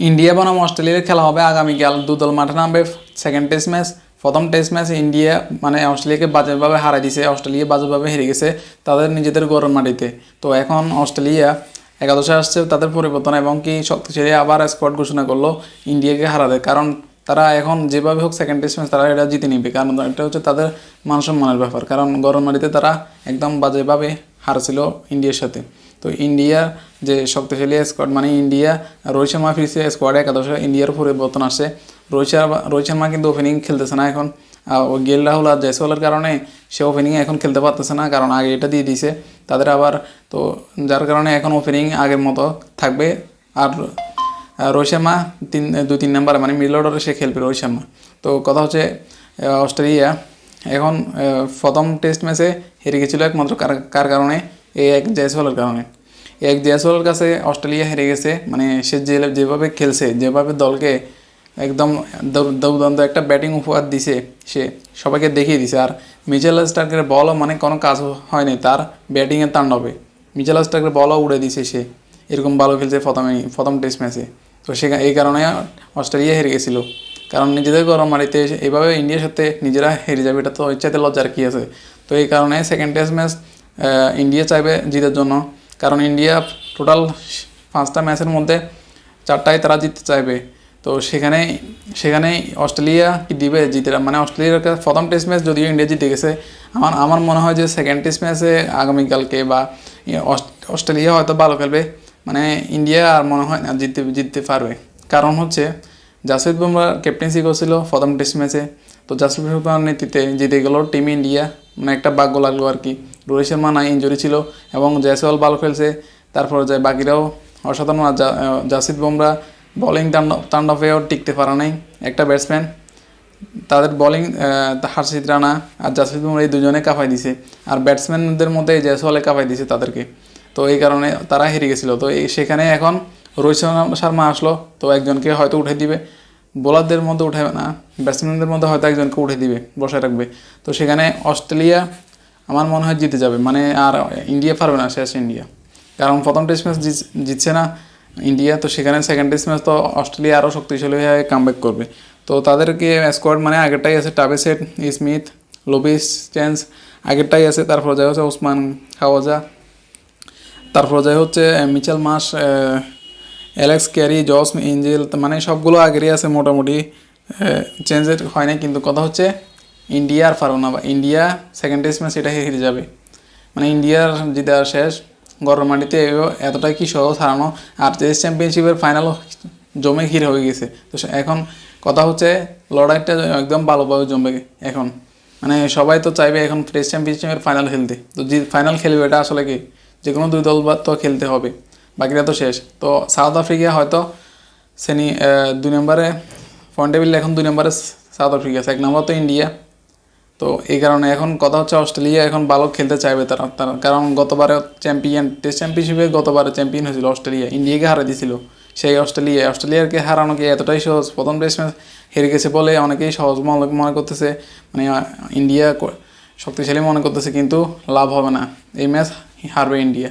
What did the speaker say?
India বনাম অস্ট্রেলিয়ার খেলা হবে আগামীকাল। দুদল মাঠে নামবে সেকেন্ড টেস্ট ম্যাচ প্রথম টেস্ট ম্যাচ ইন্ডিয়া মানে অস্ট্রেলিয়াকে বাজেভাবে হারাই দিছে। অস্ট্রেলিয়া বাজেভাবে হেরে গেছে তাদের নিজেদের গরম মাটিতে। তো এখন অস্ট্রেলিয়া একাদশে আসছে তাদের পরিবর্তন এবং কি শক্তিশালী আবার স্কোয়াড ঘোষণা করল ইন্ডিয়াকে হারাতে কারণ তারা এখন যেভাবে হোক সেকেন্ড টেস্ট ম্যাচ তারা এটা জিতে নিবে। কারণ এটা হচ্ছে তাদের মান সম্মানের ব্যাপার। কারণ গরম মাটিতে তারা একদম বাজেভাবে হারছিল ইন্ডিয়ার সাথে। তো ইন্ডিয়ার যে শক্তিশালী স্কোয়াড মানে ইন্ডিয়া, রোহিত শর্মা ফিরছে স্কোয়াডে একাদশে, ইন্ডিয়ার পরিবর্তন আসছে। রোহিত শর্মা রোহিত শর্মা কিন্তু ওপেনিং খেলতেছে না এখন। গেল রাহুল আর জয়সওয়ালের কারণে সে ওপেনিংয়ে এখন খেলতে পারতেছে না, কারণ আগে এটা দিয়ে দিছে। তাদের আবার তো যার কারণে এখন ওপেনিং আগের মতো থাকবে। আর রোহিত শর্মা তিন, দুই, তিন নাম্বার মানে মিডল অর্ডারে সে খেলবে রোহিত শর্মা। তো কথা হচ্ছে অস্ট্রেলিয়া এখন প্রথম টেস্ট ম্যাচে হেরে গেছিল একমাত্র কার কারণে এই এক জয়সওয়ালের কারণে। এক জয়সওয়ালের কাছে অস্ট্রেলিয়া হেরে গেছে মানে সে যে যেভাবে খেলছে, যেভাবে দলকে একদম দুর্দান্ত একটা ব্যাটিং উপহার দিছে, সে সবাইকে দেখিয়ে দিছে। আর মিচেল স্টার্কের বলও মানে কোনো কাজ হয়নি, তার ব্যাটিংয়ের তাণ্ডবে। মিচেল স্টার্কের বলও উড়ে দিছে সে। এরকম ভালো খেলছে প্রথমে, প্রথম টেস্ট ম্যাচে। তো সে এই কারণে অস্ট্রেলিয়া হেরে গেছিল। কারণ নিজেদের গরম মাটিতে এভাবে ইন্ডিয়ার সাথে নিজেরা হেরে যাবে, এটা তো ইচ্ছাতে লজ্জার কী আছে? তো এই কারণে সেকেন্ড টেস্ট ম্যাচ ইন্ডিয়া চাইবে জিতার জন্য। কারণ ইন্ডিয়া টোটাল পাঁচটা ম্যাচের মধ্যে চারটায় তারা জিততে চাইবে। তো সেখানে সেখানে অস্ট্রেলিয়া কি দিবে জিতে মানে অস্ট্রেলিয়ার কাছে প্রথম টেস্ট ম্যাচ যদিও ইন্ডিয়া জিতে গেছে, আমার আমার মনে হয় যে সেকেন্ড টেস্ট ম্যাচে আগামীকালকে বা অস্ট্রেলিয়া হয়তো ভালো খেলবে। মানে ইন্ডিয়া আর মনে হয় না জিততে জিততে পারবে। কারণ হচ্ছে জাসপ্রীত বুমরা ক্যাপ্টেন্সি করছিল প্রথম টেস্ট ম্যাচে তো জাসপ্রীত বুমরার নেতৃত্বে জিতে গেল টিম ইন্ডিয়া মানে একটা ভাগ্য লাগল আর কি। রোহিত শর্মা নাই ইঞ্জুরি ছিল এবং জয়সওয়াল ভালো খেলছে। তারপর যায় বাকিরাও অসাধারণ আর জা- আহ, জাসপ্রীত বুমরা বোলিং তাণ্ডব তাণ্ডবেও টিকতে পারে নাই একটা ব্যাটসম্যান তাদের বোলিং হার্ষিত রানা আর জাসিদ বুমরা এই দুজনে কাঁপাই দিছে। আর ব্যাটসম্যানদের মধ্যে জয়সওয়ালে কাঁপাই দিছে তাদেরকে। তো এই কারণে তারা হেরে গেছিল। তো এই সেখানে এখন রোহিত শর্মা- আসলো। তো একজনকে হয়তো উঠে দিবে। বোলারদের মধ্যে উঠে না ব্যাটসম্যানদের মধ্যে হয়তো একজনকে উঠে দিবে বসে রাখবে। তো সেখানে অস্ট্রেলিয়া আমার মনে হয় জিতে যাবে। মানে আর ইন্ডিয়া পারবে না শেষ ইন্ডিয়া কারণ প্রথম টেস্ট ম্যাচ জিতছে না ইন্ডিয়া তো সেখানে সেকেন্ড টেস্ট ম্যাচ তো অস্ট্রেলিয়া আরও শক্তিশালী হয়ে কামব্যাক করবে। তো তাদেরকে স্কোয়াড মানে আগেরটাই আছে টাবেসেট স্মিথ লোবিস চেন্স আগেরটাই আছে। তারপর যায় হচ্ছে ওসমান খাওয়াজা। তারপর যায় হচ্ছে Mitchell Marsh Alex Carey, Josh Inglis মানে সবগুলো আগেরই আছে মোটামুটি। চেঞ্জের হয় না কিন্তু কথা হচ্ছে ইন্ডিয়া আর পারব না, বা ইন্ডিয়া সেকেন্ড টেস্ট ম্যাচ এটা হেরে যাবে। মানে ইন্ডিয়ার জিতে আর শেষ। গরম মাটিতে এতটাই কি সহজ হারানো। আর টেস্ট চ্যাম্পিয়নশিপের ফাইনালও জমে হির হয়ে গেছে। তো এখন কথা হচ্ছে, লড়াইটা একদম ভালোভাবে জমবে এখন। মানে সবাই তো চাইবে এখন টেস্ট চ্যাম্পিয়নশিপের ফাইনাল খেলতে। তো যে ফাইনাল খেলবে এটা আসলে কি? যে কোনো দুই দল তো খেলতে হবে। বাকিরা তো শেষ। তো সাউথ আফ্রিকা হয়তো শ্রেণি দুই নম্বরে পয়েন্ট টেবিল এখন দুই নম্বরে সাউথ আফ্রিকা এক নম্বর তো ইন্ডিয়া তো এই কারণে এখন কথা হচ্ছে অস্ট্রেলিয়া এখন ভালো খেলতে চাইবে তারা তারা। কারণ গতবারে চ্যাম্পিয়ন টেস্ট চ্যাম্পিয়নশিপে গতবারে চ্যাম্পিয়ন হয়েছিল অস্ট্রেলিয়া, ইন্ডিয়াকে হারা দিয়েছিল সেই অস্ট্রেলিয়া, অস্ট্রেলিয়াকে হারানো কি এতটাই সহজ? প্রথম টেস্ট ম্যাচ হেরে গেছে বলে অনেকেই সহজ মনে মনে করতেছে মানে ইন্ডিয়া শক্তিশালী মনে করতেছে, কিন্তু লাভ হবে না। এই ম্যাচ হারবে ইন্ডিয়া।